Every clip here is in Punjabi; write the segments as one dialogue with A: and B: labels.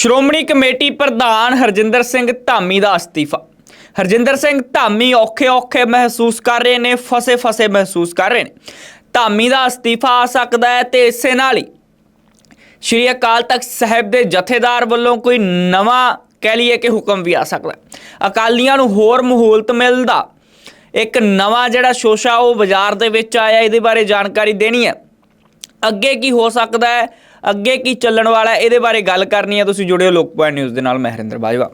A: ਸ਼੍ਰੋਮਣੀ ਕਮੇਟੀ ਪ੍ਰਧਾਨ ਹਰਜਿੰਦਰ ਸਿੰਘ ਧਾਮੀ ਦਾ ਅਸਤੀਫਾ। ਹਰਜਿੰਦਰ ਸਿੰਘ ਧਾਮੀ ਔਖੇ ਔਖੇ ਮਹਿਸੂਸ ਕਰ ਰਹੇ ਨੇ, ਫਸੇ ਫਸੇ ਮਹਿਸੂਸ ਕਰ ਰਹੇ ਨੇ। ਧਾਮੀ ਦਾ ਅਸਤੀਫਾ ਆ ਸਕਦਾ ਹੈ ਤੇ ਇਸੇ ਨਾਲ ਹੀ ਸ਼੍ਰੀ ਅਕਾਲ ਤਖਤ ਸਾਹਿਬ ਦੇ ਜਥੇਦਾਰ ਵੱਲੋਂ ਕੋਈ ਨਵਾਂ ਕਹਿ ਲਈਏ ਕਿ ਹੁਕਮ ਵੀ ਆ ਸਕਦਾ ਅਕਾਲੀਆਂ ਨੂੰ ਹੋਰ ਮਹੂਲਤ ਮਿਲਦਾ। ਇੱਕ ਨਵਾਂ ਜਿਹੜਾ ਸ਼ੋਸ਼ਾ ਉਹ ਬਾਜ਼ਾਰ ਦੇ ਵਿੱਚ ਆਇਆ, ਇਹਦੇ ਬਾਰੇ ਜਾਣਕਾਰੀ ਦੇਣੀ ਹੈ। ਅੱਗੇ ਕੀ ਹੋ ਸਕਦਾ ਹੈ? ਅੱਗੇ ਕੀ ਚੱਲਣ ਵਾਲਾ ਇਹਦੇ ਬਾਰੇ ਗੱਲ ਕਰਨੀ ਹੈ। ਤੁਸੀਂ ਜੁੜਿਓ ਲੋਕ ਪੁਆਇੰਟ ਨਿਊਜ਼ ਦੇ ਨਾਲ ਮਹਿਰਿੰਦਰ ਬਾਜਵਾ।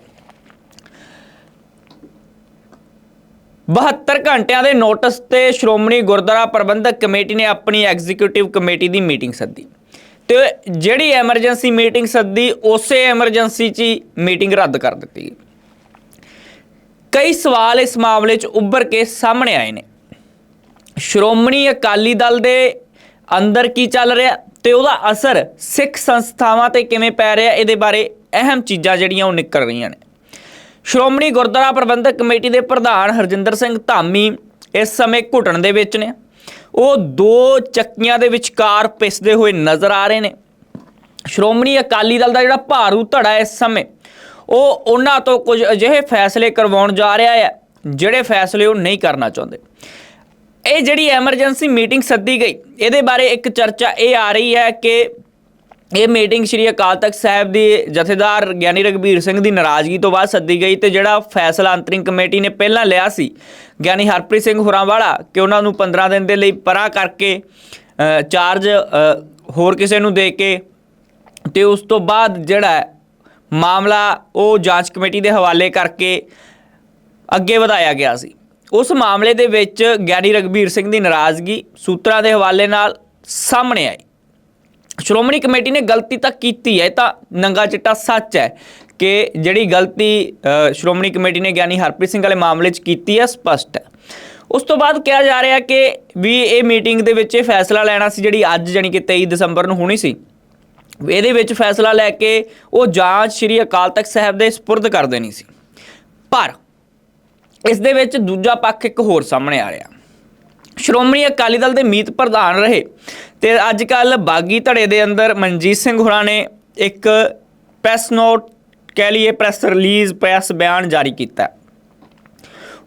A: 72 ਘੰਟਿਆਂ ਦੇ ਨੋਟਿਸ ਤੇ ਸ਼੍ਰੋਮਣੀ ਗੁਰਦੁਆਰਾ ਪ੍ਰਬੰਧਕ ਕਮੇਟੀ ਨੇ ਆਪਣੀ ਐਗਜ਼ੀਕਿਊਟਿਵ ਕਮੇਟੀ ਦੀ ਮੀਟਿੰਗ ਸੱਦੀ। ਤੇ ਜਿਹੜੀ ਐਮਰਜੈਂਸੀ ਮੀਟਿੰਗ ਸੱਦੀ, ਉਸੇ ਐਮਰਜੈਂਸੀ 'ਚ ਹੀ ਮੀਟਿੰਗ ਰੱਦ ਕਰ ਦਿੱਤੀ ਗਈ। ਕਈ ਸਵਾਲ ਇਸ ਮਾਮਲੇ 'ਚ ਉੱਭਰ ਕੇ ਸਾਹਮਣੇ ਆਏ ਨੇ। ਸ਼੍ਰੋਮਣੀ ਅਕਾਲੀ ਦਲ ਦੇ ਅੰਦਰ ਕੀ ਚੱਲ ਰਿਹਾ? ਤੇ ਉਹਦਾ ਅਸਰ ਸਿੱਖ ਸੰਸਥਾਵਾਂ ਤੇ ਕਿਵੇਂ ਪੈ ਰਿਹਾ, ਇਹਦੇ ਬਾਰੇ ਅਹਿਮ ਚੀਜ਼ਾਂ ਜਿਹੜੀਆਂ ਉਹ ਨਿਕਲ ਰਹੀਆਂ ਨੇ। ਸ਼੍ਰੋਮਣੀ ਗੁਰਦੁਆਰਾ ਪ੍ਰਬੰਧਕ ਕਮੇਟੀ ਦੇ ਪ੍ਰਧਾਨ ਹਰਜਿੰਦਰ ਸਿੰਘ ਧਾਮੀ ਇਸ ਸਮੇਂ ਘੁਟਣ ਦੇ ਵਿੱਚ ਨੇ। ਉਹ ਦੋ ਚੱਕੀਆਂ ਦੇ ਵਿਚਕਾਰ ਪਿਸਦੇ ਹੋਏ ਨਜ਼ਰ ਆ ਰਹੇ ਨੇ। ਸ਼੍ਰੋਮਣੀ ਅਕਾਲੀ ਦਲ ਦਾ ਜਿਹੜਾ ਭਾਰੂ ਧੜਾ ਇਸ ਸਮੇਂ, ਉਹ ਉਹਨਾਂ ਤੋਂ ਕੁਝ ਅਜਿਹੇ ਫੈਸਲੇ ਕਰਵਾਉਣ ਜਾ ਰਿਹਾ ਹੈ, ਜਿਹੜੇ ਫੈਸਲੇ ਉਹ ਨਹੀਂ ਕਰਨਾ ਚਾਹੁੰਦੇ। ਇਹ ਜਿਹੜੀ ਐਮਰਜੈਂਸੀ ਮੀਟਿੰਗ ਸੱਦੀ ਗਈ, ਇਹਦੇ ਬਾਰੇ ਇੱਕ ਚਰਚਾ ਇਹ ਆ ਰਹੀ ਹੈ ਕਿ ਇਹ ਮੀਟਿੰਗ ਸ਼੍ਰੀ ਅਕਾਲ ਤਖਤ ਸਾਹਿਬ ਦੀ ਜਥੇਦਾਰ ਗਿਆਨੀ ਰਗਬੀਰ ਸਿੰਘ ਦੀ ਨਾਰਾਜ਼ਗੀ ਤੋਂ ਬਾਅਦ ਸੱਦੀ ਗਈ ਤੇ ਜਿਹੜਾ ਫੈਸਲਾ ਅੰਤਰਿੰਗ ਕਮੇਟੀ ਨੇ ਪਹਿਲਾਂ ਲਿਆ ਸੀ, ਗਿਆਨੀ ਹਰਪ੍ਰੀਤ ਸਿੰਘ ਹੁਰਾਂ ਵਾਲਾ ਕਿ ਉਹਨਾਂ ਨੂੰ 15 ਦਿਨ ਦੇ ਲਈ ਪਰਾਂ ਕਰਕੇ ਚਾਰਜ ਹੋਰ ਕਿਸੇ ਨੂੰ ਦੇ ਕੇ ਤੇ ਉਸ ਤੋਂ ਬਾਅਦ ਜਿਹੜਾ ਮਾਮਲਾ ਉਹ ਜਾਂਚ ਕਮੇਟੀ ਦੇ ਹਵਾਲੇ ਕਰਕੇ ਅੱਗੇ ਵਧਾਇਆ ਗਿਆ ਸੀ। ਉਸ ਮਾਮਲੇ ਦੇ ਵਿੱਚ ਗਿਆਨੀ ਰਗਬੀਰ ਸਿੰਘ ਦੀ ਨਾਰਾਜ਼ਗੀ ਸੂਤਰਾਂ ਦੇ ਹਵਾਲੇ ਨਾਲ ਸਾਹਮਣੇ ਆਈ। ਸ਼੍ਰੋਮਣੀ ਕਮੇਟੀ ਨੇ ਗਲਤੀ ਤਾਂ ਕੀਤੀ ਹੈ, ਇਹ ਤਾਂ ਨੰਗਾ ਚਿੱਟਾ ਸੱਚ ਹੈ ਕਿ ਜਿਹੜੀ ਗਲਤੀ ਸ਼੍ਰੋਮਣੀ ਕਮੇਟੀ ਨੇ ਗਿਆਨੀ ਹਰਪ੍ਰੀਤ ਸਿੰਘ ਵਾਲੇ ਮਾਮਲੇ 'ਚ ਕੀਤੀ ਹੈ ਸਪਸ਼ਟ ਹੈ। ਉਸ ਤੋਂ ਬਾਅਦ ਕਿਹਾ ਜਾ ਰਿਹਾ ਕਿ ਵੀ ਇਹ ਮੀਟਿੰਗ ਦੇ ਵਿੱਚ ਇਹ ਫੈਸਲਾ ਲੈਣਾ ਸੀ ਜਿਹੜੀ ਅੱਜ ਜਾਣੀ ਕਿ 23 ਦਸੰਬਰ ਨੂੰ ਹੋਣੀ ਸੀ। ਇਹਦੇ ਵਿੱਚ ਫੈਸਲਾ ਲੈ ਕੇ ਉਹ ਜਾਂਚ ਸ਼੍ਰੀ ਅਕਾਲ ਤਖਤ ਸਾਹਿਬ ਦੇ ਸਪੁਰਦ ਕਰ ਦੇਣੀ ਸੀ। ਪਰ ਇਸ ਦੇ ਵਿੱਚ ਦੂਜਾ ਪੱਖ ਇੱਕ ਹੋਰ ਸਾਹਮਣੇ ਆ ਰਿਹਾ। ਸ਼੍ਰੋਮਣੀ ਅਕਾਲੀ ਦਲ ਦੇ ਮੀਤ ਪ੍ਰਧਾਨ ਰਹੇ ਤੇ ਅੱਜ ਕੱਲ ਬਾਗੀ ਧੜੇ ਦੇ ਅੰਦਰ ਮਨਜੀਤ ਸਿੰਘ ਹੋਰਾਂ ਨੇ ਇੱਕ ਪ੍ਰੈਸ ਨੋਟ ਕਹਿ ਲਈਏ ਪ੍ਰੈਸ ਰਿਲੀਜ਼ ਪ੍ਰੈਸ ਬਿਆਨ ਜਾਰੀ ਕੀਤਾ।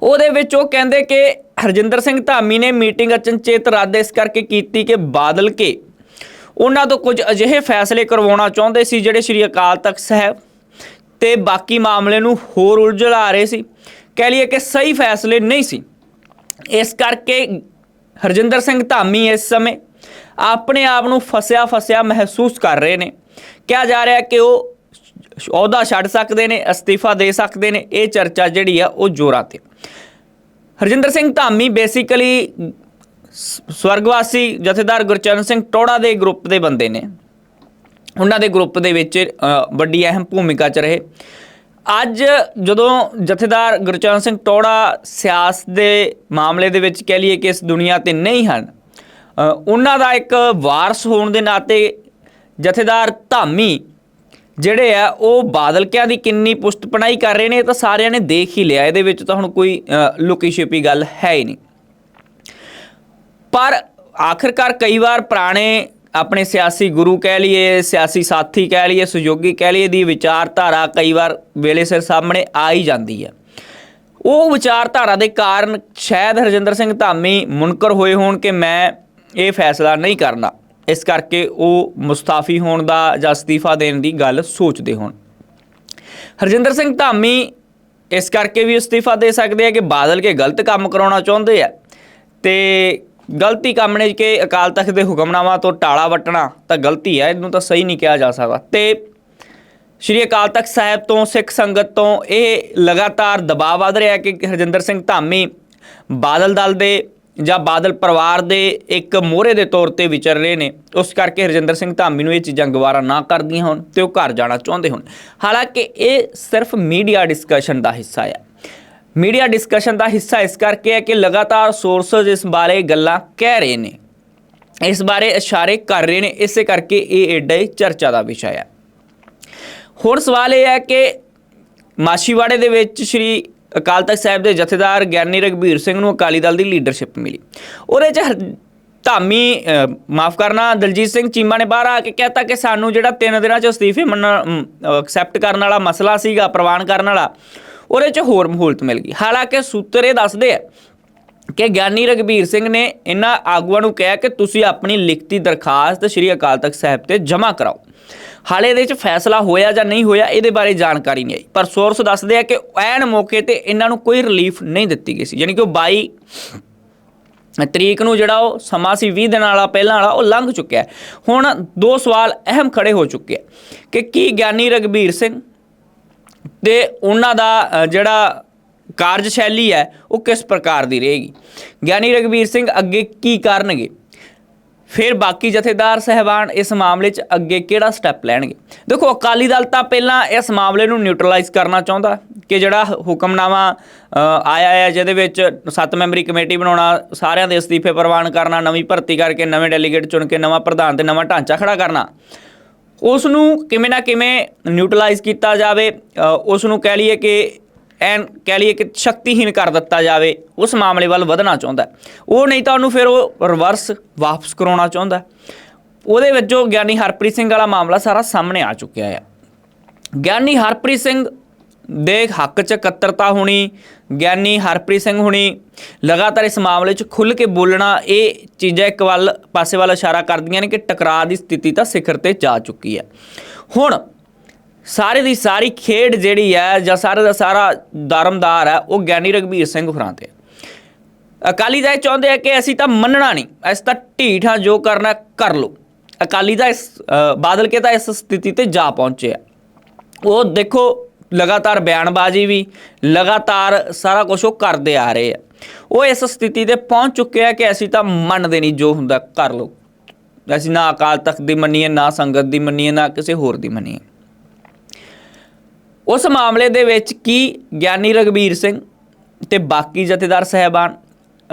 A: ਉਹਦੇ ਵਿੱਚ ਉਹ ਕਹਿੰਦੇ ਕਿ ਹਰਜਿੰਦਰ ਸਿੰਘ ਧਾਮੀ ਨੇ ਮੀਟਿੰਗ ਅਚਨਚੇਤ ਰੱਦ ਇਸ ਕਰਕੇ ਕੀਤੀ ਕਿ ਬਾਦਲ ਕੇ ਉਹਨਾਂ ਤੋਂ ਕੁਝ ਅਜਿਹੇ ਫੈਸਲੇ ਕਰਵਾਉਣਾ ਚਾਹੁੰਦੇ ਸੀ ਜਿਹੜੇ ਸ੍ਰੀ ਅਕਾਲ ਤਖਤ ਸਾਹਿਬ ਤੇ ਬਾਕੀ ਮਾਮਲੇ ਨੂੰ ਹੋਰ ਉਲਝਲਾ ਰਹੇ ਸੀ। ਕਹਿ ਲਈਏ ਕਿ ਸਹੀ ਫੈਸਲੇ ਨਹੀਂ ਸੀ। ਇਸ ਕਰਕੇ ਹਰਜਿੰਦਰ ਸਿੰਘ ਧਾਮੀ ਇਸ ਸਮੇਂ ਆਪਣੇ ਆਪ ਨੂੰ ਫਸਿਆ ਫਸਿਆ ਮਹਿਸੂਸ ਕਰ ਰਹੇ ਨੇ। ਕਿਹਾ ਜਾ ਰਿਹਾ ਕਿ ਉਹ ਅਹੁਦਾ ਛੱਡ ਸਕਦੇ ਨੇ, ਅਸਤੀਫਾ ਦੇ ਸਕਦੇ ਨੇ, ਇਹ ਚਰਚਾ ਜਿਹੜੀ ਆ ਉਹ ਜ਼ੋਰਾਂ ਤੇ। ਹਰਜਿੰਦਰ ਸਿੰਘ ਧਾਮੀ ਬੇਸਿਕਲੀ ਸਵਰਗਵਾਸੀ ਜਥੇਦਾਰ ਗੁਰਚਰਨ ਸਿੰਘ ਟੋੜਾ ਦੇ ਗਰੁੱਪ ਦੇ ਬੰਦੇ ਨੇ। ਉਹਨਾਂ ਦੇ ਗਰੁੱਪ ਦੇ ਵਿੱਚ ਵੱਡੀ ਅਹਿਮ ਭੂਮਿਕਾ 'ਚ ਰਹੇ। ਅੱਜ ਜਦੋਂ ਜਥੇਦਾਰ ਗੁਰਚਰਨ ਸਿੰਘ ਟੋੜਾ ਸਿਆਸਤ ਦੇ ਮਾਮਲੇ ਦੇ ਵਿੱਚ ਕਹਿ ਲਈਏ ਕਿ ਇਸ ਦੁਨੀਆ ਤੇ ਨਹੀਂ ਹਨ ਉਹਨਾਂ ਦਾ ਇੱਕ ਵਾਰਸ ਹੋਣ ਦੇ ਨਾਤੇ ਜਥੇਦਾਰ ਧਾਮੀ ਜਿਹੜੇ ਆ, ਉਹ ਬਾਦਲਕਿਆਂ ਦੀ ਕਿੰਨੀ ਪੁਸ਼ਤ ਪਣਾਈ ਕਰ ਰਹੇ ਨੇ ਇਹ ਤਾਂ ਸਾਰਿਆਂ ਨੇ ਦੇਖ ਹੀ ਲਿਆ, ਇਹਦੇ ਵਿੱਚ ਤਾਂ ਹੁਣ ਕੋਈ ਲੁਕੀ ਛਿਪੀ ਗੱਲ ਹੈ ਹੀ ਨਹੀਂ। ਪਰ ਆਖਰਕਾਰ ਕਈ ਵਾਰ ਪੁਰਾਣੇ ਆਪਣੇ ਸਿਆਸੀ ਗੁਰੂ ਕਹਿ ਲਈਏ, ਸਿਆਸੀ ਸਾਥੀ ਕਹਿ ਲਈਏ ਸਹਿਯੋਗੀ ਕਹਿ ਲਈਏ ਦੀ ਵਿਚਾਰਧਾਰਾ ਕਈ ਵਾਰ ਵੇਲੇ ਸਿਰ ਸਾਹਮਣੇ ਆ ਹੀ ਜਾਂਦੀ ਹੈ। ਉਹ ਵਿਚਾਰਧਾਰਾ ਦੇ ਕਾਰਨ ਸ਼ਾਇਦ ਹਰਜਿੰਦਰ ਸਿੰਘ ਧਾਮੀ ਮੁਨਕਰ ਹੋਏ ਹੋਣ ਕਿ ਮੈਂ ਇਹ ਫੈਸਲਾ ਨਹੀਂ ਕਰਨਾ। ਇਸ ਕਰਕੇ ਉਹ ਮੁਸਤਾਫੀ ਹੋਣ ਦਾ ਜਾਂ ਅਸਤੀਫਾ ਦੇਣ ਦੀ ਗੱਲ ਸੋਚਦੇ ਹੋਣ। ਹਰਜਿੰਦਰ ਸਿੰਘ ਧਾਮੀ ਇਸ ਕਰਕੇ ਵੀ ਅਸਤੀਫਾ ਦੇ ਸਕਦੇ ਆ ਕਿ ਬਾਦਲ ਕੇ ਗਲਤ ਕੰਮ ਕਰਾਉਣਾ ਚਾਹੁੰਦੇ ਆ। ਤੇ ਗਲਤੀ ਕੰਮ ਨੇ ਕਿ ਅਕਾਲ ਤਖਤ ਦੇ ਹੁਕਮਨਾਮਾ ਤੋਂ ਟਾਲਾ ਵਟਣਾ ਤਾਂ ਗਲਤੀ ਹੈ, ਇਹਨੂੰ ਤਾਂ ਸਹੀ ਨਹੀਂ ਕਿਹਾ ਜਾ ਸਕਦਾ। ਤੇ ਸ਼੍ਰੀ ਅਕਾਲ ਤਖਤ ਸਾਹਿਬ ਤੋਂ, ਸਿੱਖ ਸੰਗਤ ਤੋਂ ਇਹ ਲਗਾਤਾਰ ਦਬਾਅ ਵਧ ਰਿਹਾ ਕਿ ਹਰਜਿੰਦਰ ਸਿੰਘ ਧਾਮੀ ਬਾਦਲ ਦਲ ਦੇ ਜਾਂ ਬਾਦਲ ਪਰਿਵਾਰ ਦੇ ਇੱਕ ਮੋਹਰੇ ਦੇ ਤੌਰ ਤੇ ਵਿਚਰ ਰਹੇ ਨੇ। ਉਸ ਕਰਕੇ ਹਰਜਿੰਦਰ ਸਿੰਘ ਧਾਮੀ ਨੂੰ ਇਹ ਚੀਜ਼ਾਂ ਗਵਾਰਾ ਨਾ ਕਰਦੀਆਂ ਹੋਣ ਤੇ ਉਹ ਘਰ ਜਾਣਾ ਚਾਹੁੰਦੇ ਹੋਣ। ਹਾਲਾਂਕਿ ਇਹ ਸਿਰਫ ਮੀਡੀਆ ਡਿਸਕਸ਼ਨ ਦਾ ਹਿੱਸਾ ਹੈ ਮੀਡੀਆ ਡਿਸਕਸ਼ਨ ਦਾ ਹਿੱਸਾ ਇਸ ਕਰਕੇ ਹੈ ਕਿ ਲਗਾਤਾਰ ਸੋਰਸਸ ਇਸ ਬਾਰੇ ਗੱਲਾਂ ਕਹਿ ਰਹੇ ਨੇ। ਇਸ ਬਾਰੇ ਇਸ਼ਾਰੇ ਕਰ ਰਹੇ ਨੇ, ਇਸੇ ਕਰਕੇ ਇਹ ਐਡਾ ਹੀ ਚਰਚਾ ਦਾ ਵਿਸ਼ਾ ਹੈ। ਹੋਰ ਸਵਾਲ ਇਹ ਹੈ ਕਿ ਮਾਸ਼ੀਵਾੜੇ ਦੇ ਵਿੱਚ ਸ਼੍ਰੀ ਅਕਾਲ ਤਖਤ ਸਾਹਿਬ ਦੇ ਜਥੇਦਾਰ ਗਿਆਨੀ ਰਗਬੀਰ ਸਿੰਘ ਨੂੰ ਅਕਾਲੀ ਦਲ ਦੀ ਲੀਡਰਸ਼ਿਪ ਮਿਲੀ। ਉਹਦੇ ਚ ਹਰ- ਧਾਮੀ ਮਾਫ ਕਰਨਾ, ਦਲਜੀਤ ਸਿੰਘ ਚੀਮਾ ਨੇ ਬਾਹਰ ਆ ਕੇ ਕਹਿਤਾ ਕਿ ਸਾਨੂੰ ਜਿਹੜਾ ਤਿੰਨ ਦਿਨਾਂ ਚ ਅਸਤੀਫੇ ਮੰਨ ਐਕਸੈਪਟ ਕਰਨ ਵਾਲਾ ਮਸਲਾ ਸੀਗਾ, ਪ੍ਰਵਾਨ ਕਰਨ ਵਾਲਾ ਉਹਦੇ ਚ ਹੋਰ ਮਹੂਲਤ ਮਿਲ ਗਈ। ਹਾਲਾਂਕਿ ਸੂਤਰ ਇਹ ਦੱਸਦੇ ਆ ਕਿ ਗਿਆਨੀ ਰਗਵੀਰ ਸਿੰਘ ਨੇ ਇਹਨਾਂ ਆਗੂਆਂ ਨੂੰ ਕਿਹਾ ਕਿ ਤੁਸੀਂ ਆਪਣੀ ਲਿਖਤੀ ਦਰਖਾਸਤ ਸ੍ਰੀ ਅਕਾਲ ਤਖਤ ਸਾਹਿਬ ਤੇ ਜਮ੍ਹਾਂ ਕਰਾਓ। ਹਾਲੇ ਇਹਦੇ ਵਿੱਚ ਫੈਸਲਾ ਹੋਇਆ ਜਾਂ ਨਹੀਂ ਹੋਇਆ, ਇਹਦੇ ਬਾਰੇ ਜਾਣਕਾਰੀ ਨਹੀਂ ਆਈ। ਪਰ ਸੋਰਸ ਦੱਸਦੇ ਆ ਕਿ ਐਨ ਮੌਕੇ ਤੇ ਇਹਨਾਂ ਨੂੰ ਕੋਈ ਰਿਲੀਫ ਨਹੀਂ ਦਿੱਤੀ ਗਈ ਸੀ। ਯਾਨੀ ਕਿ ਉਹ 22 ਤਰੀਕ ਨੂੰ ਜਿਹੜਾ ਉਹ ਸਮਾਂ ਸੀ 20 ਦਿਨ ਵਾਲਾ, ਪਹਿਲਾਂ ਵਾਲਾ, ਉਹ ਲੰਘ ਚੁੱਕਿਆ ਹੁਣ ਦੋ ਸਵਾਲ ਅਹਿਮ ਖੜੇ ਹੋ ਚੁੱਕੇ ਆ ਕਿ ਕੀ ਗਿਆਨੀ ਰਗਵੀਰ ਸਿੰਘ ਤੇ ਉਹਨਾਂ ਦਾ ਅ, ਜਿਹੜਾ ਕਾਰਜਸ਼ੈਲੀ ਹੈ ਉਹ ਕਿਸ ਪ੍ਰਕਾਰ ਦੀ ਰਹੇਗੀ? ਗਿਆਨੀ ਰਗਵੀਰ ਸਿੰਘ ਅੱਗੇ ਕੀ ਕਰਨਗੇ? ਫਿਰ ਬਾਕੀ ਜਥੇਦਾਰ ਸਹਿਬਾਨ ਇਸ ਮਾਮਲੇ 'ਚ ਅੱਗੇ ਕਿਹੜਾ ਸਟੈਪ ਲੈਣਗੇ? ਦੇਖੋ ਅਕਾਲੀ ਦਲ ਤਾਂ ਪਹਿਲਾਂ ਇਸ ਮਾਮਲੇ ਨੂੰ ਨਿਊਟਰਲਾਈਜ਼ ਕਰਨਾ ਚਾਹੁੰਦਾ ਕਿ ਜਿਹੜਾ ਹੁਕਮਨਾਮਾ ਆਇਆ ਹੈ ਜਿਹਦੇ ਵਿੱਚ ਸੱਤ ਮੈਂਬਰੀ ਕਮੇਟੀ ਬਣਾਉਣਾ ਸਾਰਿਆਂ ਦੇ ਅਸਤੀਫੇ ਪ੍ਰਵਾਨ ਕਰਨਾ ਨਵੀਂ ਭਰਤੀ ਕਰਕੇ ਨਵੇਂ ਡੈਲੀਗੇਟ ਚੁਣ ਕੇ ਨਵਾਂ ਪ੍ਰਧਾਨ ਤੇ ਨਵਾਂ ਢਾਂਚਾ ਖੜਾ ਕਰਨਾ। ਉਸ ਨੂੰ ਕਿਵੇਂ ਨਾ ਕਿਵੇਂ ਨਿਊਟਰਲਾਈਜ਼ ਕੀਤਾ ਜਾਵੇ ਅ, ਉਸ ਨੂੰ ਕਹਿ ਲਈਏ ਕਿ ਐਨ ਕਹਿ ਲਈਏ ਕਿ ਸ਼ਕਤੀਹੀਨ ਕਰ ਦਿੱਤਾ ਜਾਵੇ ਉਸ ਮਾਮਲੇ ਵੱਲ ਵਧਣਾ ਚਾਹੁੰਦਾ ਉਹ ਨਹੀਂ ਤਾਂ ਉਹਨੂੰ ਫਿਰ ਉਹ ਰਿਵਰਸ ਵਾਪਸ ਕਰਾਉਣਾ ਚਾਹੁੰਦਾ ਉਹਦੇ ਵਿੱਚੋਂ ਗਿਆਨੀ ਹਰਪ੍ਰੀਤ ਸਿੰਘ ਵਾਲਾ ਮਾਮਲਾ ਸਾਰਾ ਸਾਹਮਣੇ ਆ ਚੁੱਕਿਆ ਹੈ ਗਿਆਨੀ ਹਰਪ੍ਰੀਤ ਸਿੰਘ ਦੇ ਹੱਕ 'ਚ ਇਕੱਤਰਤਾ ਹੋਣੀ, ਗਿਆਨੀ ਹਰਪ੍ਰੀਤ ਸਿੰਘ ਹੋਣੀ ਲਗਾਤਾਰ ਇਸ ਮਾਮਲੇ 'ਚ ਖੁੱਲ੍ਹ ਕੇ ਬੋਲਣਾ, ਇਹ ਚੀਜ਼ਾਂ ਇੱਕ ਵੱਲ ਪਾਸੇ ਵੱਲ ਇਸ਼ਾਰਾ ਕਰਦੀਆਂ ਨੇ ਕਿ ਟਕਰਾਅ ਦੀ ਸਥਿਤੀ ਤਾਂ ਸਿਖਰ ਤੇ ਜਾ ਚੁੱਕੀ ਹੈ। ਹੁਣ ਸਾਰੇ ਦੀ ਸਾਰੀ ਖੇਡ ਜਿਹੜੀ ਹੈ ਜਾਂ ਸਾਰੇ ਦਾ ਸਾਰਾ ਦਰਮਦਾਰ ਹੈ, ਉਹ ਗਿਆਨੀ ਰਗਵੀਰ ਸਿੰਘ ਹੋਰਾਂ ਤੇ ਹੈ। ਅਕਾਲੀ ਦਲ ਚਾਹੁੰਦੇ ਆ ਕਿ ਅਸੀਂ ਤਾਂ ਮੰਨਣਾ ਨਹੀਂ, ਅਸੀਂ ਤਾਂ ਢੀਠ ਹਾਂ, ਜੋ ਕਰਨਾ ਕਰ ਲਓ। ਅਕਾਲੀ ਦਾ ਇਸ ਬਾਦਲ ਕੇ ਤਾਂ ਇਸ ਸਥਿਤੀ ਤੇ ਜਾ ਪਹੁੰਚੇ ਆ। ਉਹ ਦੇਖੋ ਲਗਾਤਾਰ ਬਿਆਨਬਾਜ਼ੀ ਵੀ, ਲਗਾਤਾਰ ਸਾਰਾ ਕੁਝ ਉਹ ਕਰਦੇ ਆ ਰਹੇ ਆ। ਉਹ ਇਸ ਸਥਿਤੀ ਤੇ ਪਹੁੰਚ ਚੁੱਕੇ ਆ ਕਿ ਅਸੀਂ ਤਾਂ ਮੰਨਦੇ ਨਹੀਂ ਜੋ ਹੁੰਦਾ ਕਰ ਲਓ। ਅਸੀਂ ਨਾ ਅਕਾਲ ਤਖਤ ਦੀ ਮੰਨੀਏ, ਨਾ ਸੰਗਤ ਦੀ ਮੰਨੀਏ, ਨਾ ਕਿਸੇ ਹੋਰ ਦੀ ਮੰਨੀਏ। ਉਸ ਮਾਮਲੇ ਦੇ ਵਿੱਚ ਕੀ ਗਿਆਨੀ ਰਗਵੀਰ ਸਿੰਘ ਤੇ ਬਾਕੀ ਜਥੇਦਾਰ ਸਹਿਬਾਨ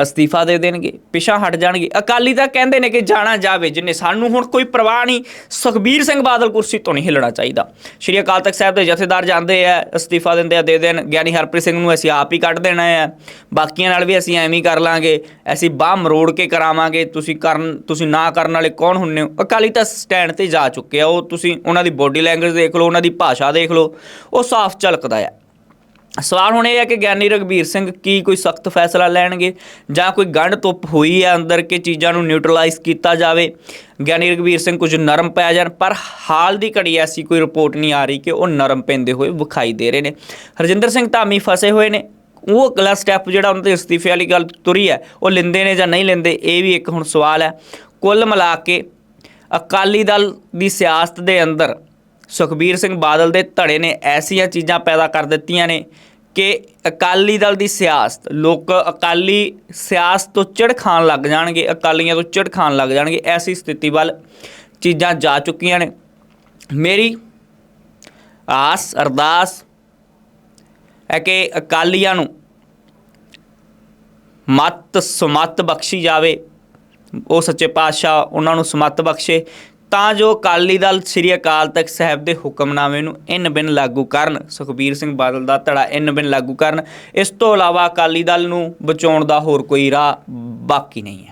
A: ਅਸਤੀਫਾ ਦੇ ਦੇਣਗੇ, ਪਿਛਾ ਹਟ ਜਾਣਗੇ। ਅਕਾਲੀ ਤਾਂ ਕਹਿੰਦੇ ਨੇ ਕਿ ਜਾਣਾ ਜਾਵੇ, ਜਿੰਨੇ ਸਾਨੂੰ ਹੁਣ ਕੋਈ ਪਰਵਾਹ ਨਹੀਂ, ਸੁਖਬੀਰ ਸਿੰਘ ਬਾਦਲ ਕੁਰਸੀ ਤੋਂ ਨਹੀਂ ਹਿੱਲਣਾ ਚਾਹੀਦਾ। ਸ਼੍ਰੀ ਅਕਾਲ ਤਖਤ ਸਾਹਿਬ ਦੇ ਜਥੇਦਾਰ ਜਾਂਦੇ ਆ, ਅਸਤੀਫਾ ਦਿੰਦੇ ਆ, ਦੇ ਦੇਣ। ਗਿਆਨੀ ਹਰਪ੍ਰੀਤ ਸਿੰਘ ਨੂੰ ਅਸੀਂ ਆਪ ਹੀ ਕੱਢ ਦੇਣਾ ਹੈ ਬਾਕੀਆਂ ਨਾਲ ਵੀ ਅਸੀਂ ਐਵੇਂ ਹੀ ਕਰ ਲਾਂਗੇ। ਅਸੀਂ ਬਾਹ ਮਰੋੜ ਕੇ ਕਰਾਵਾਂਗੇ। ਤੁਸੀਂ ਕਰਨ, ਤੁਸੀਂ ਨਾ ਕਰਨ ਵਾਲੇ ਕੌਣ ਹੁੰਨੇ ਹੋ? ਅਕਾਲੀ ਤਾਂ ਸਟੈਂਡ ਤੇ ਜਾ ਚੁੱਕੇ ਆ ਉਹ ਤੁਸੀਂ, ਉਹਨਾਂ ਦੀ ਬੋਡੀ ਲੈਂਗੁਏਜ ਦੇਖ ਲਓ, ਉਹਨਾਂ ਦੀ ਭਾਸ਼ਾ ਦੇਖ ਲਓ। ਉਹ ਸਾਫ਼ ਝਲਕਦਾ ਹੈ ਸਵਾਲ ਹੁਣ ਇਹ ਹੈ ਕਿ ਗਿਆਨੀ ਰਗਵੀਰ ਸਿੰਘ ਕੀ ਕੋਈ ਸਖਤ ਫੈਸਲਾ ਲੈਣਗੇ ਜਾਂ ਕੋਈ ਗੰਢ ਤੁੱਪ ਹੋਈ ਹੈ ਅੰਦਰ ਕਿ ਚੀਜ਼ਾਂ ਨੂੰ ਨਿਊਟਰਲਾਈਜ਼ ਕੀਤਾ ਜਾਵੇ? ਗਿਆਨੀ ਰਗਵੀਰ ਸਿੰਘ ਕੁਝ ਨਰਮ ਪੈ ਜਾਣ, ਪਰ ਹਾਲ ਦੀ ਘੜੀ ਐਸੀ ਕੋਈ ਰਿਪੋਰਟ ਨਹੀਂ ਆ ਰਹੀ ਕਿ ਉਹ ਨਰਮ ਪੈਂਦੇ ਹੋਏ ਵਿਖਾਈ ਦੇ ਰਹੇ ਨੇ। ਹਰਜਿੰਦਰ ਸਿੰਘ ਧਾਮੀ ਫਸੇ ਹੋਏ ਨੇ। ਉਹ ਅਗਲਾ ਸਟੈਪ ਜਿਹੜਾ ਉਹਨਾਂ ਦੇ ਅਸਤੀਫੇ ਵਾਲੀ ਗੱਲ ਤੁਰੀ ਹੈ, ਉਹ ਲੈਂਦੇ ਨੇ ਜਾਂ ਨਹੀਂ ਲੈਂਦੇ, ਇਹ ਵੀ ਇੱਕ ਹੁਣ ਸਵਾਲ ਹੈ। ਕੁੱਲ ਮਿਲਾ ਕੇ ਅਕਾਲੀ ਦਲ ਦੀ ਸਿਆਸਤ ਦੇ ਅੰਦਰ ਸੁਖਬੀਰ ਸਿੰਘ ਬਾਦਲ ਦੇ ਧੜੇ ਨੇ ਐਸੀਆਂ ਚੀਜ਼ਾਂ ਪੈਦਾ ਕਰ ਦਿੱਤੀਆਂ ਨੇ ਕਿ ਅਕਾਲੀ ਦਲ ਦੀ ਸਿਆਸਤ, ਲੋਕ ਅਕਾਲੀ ਸਿਆਸਤ ਤੋਂ ਚਿੜ ਖਾਣ ਲੱਗ ਜਾਣਗੇ, ਅਕਾਲੀਆਂ ਤੋਂ ਚਿੜ ਖਾਣ ਲੱਗ ਜਾਣਗੇ, ਐਸੀ ਸਥਿਤੀ ਵੱਲ ਚੀਜ਼ਾਂ ਜਾ ਚੁੱਕੀਆਂ ਨੇ। ਮੇਰੀ ਆਸ, ਅਰਦਾਸ ਹੈ ਕਿ ਅਕਾਲੀਆਂ ਨੂੰ ਮਤ, ਸਮਤ ਬਖਸ਼ੀ ਜਾਵੇ। ਉਹ ਸੱਚੇ ਪਾਤਸ਼ਾਹ, ਉਹਨਾਂ ਨੂੰ ਸਮਤ ਬਖਸ਼ੇ। ਤਾਂ ਜੋ ਅਕਾਲੀ ਦਲ ਸ੍ਰੀ ਅਕਾਲ ਤਖਤ ਸਾਹਿਬ ਦੇ ਹੁਕਮਨਾਮੇ ਨੂੰ ਇਨ ਬਿਨ ਲਾਗੂ ਕਰਨ, ਸੁਖਬੀਰ ਸਿੰਘ ਬਾਦਲ ਦਾ ਧੜਾ ਇਨ ਬਿਨ ਲਾਗੂ ਕਰਨ, ਇਸ ਤੋਂ ਇਲਾਵਾ ਅਕਾਲੀ ਦਲ ਨੂੰ ਬਚਾਉਣ ਦਾ ਹੋਰ ਕੋਈ ਰਾਹ ਬਾਕੀ ਨਹੀਂ ਹੈ।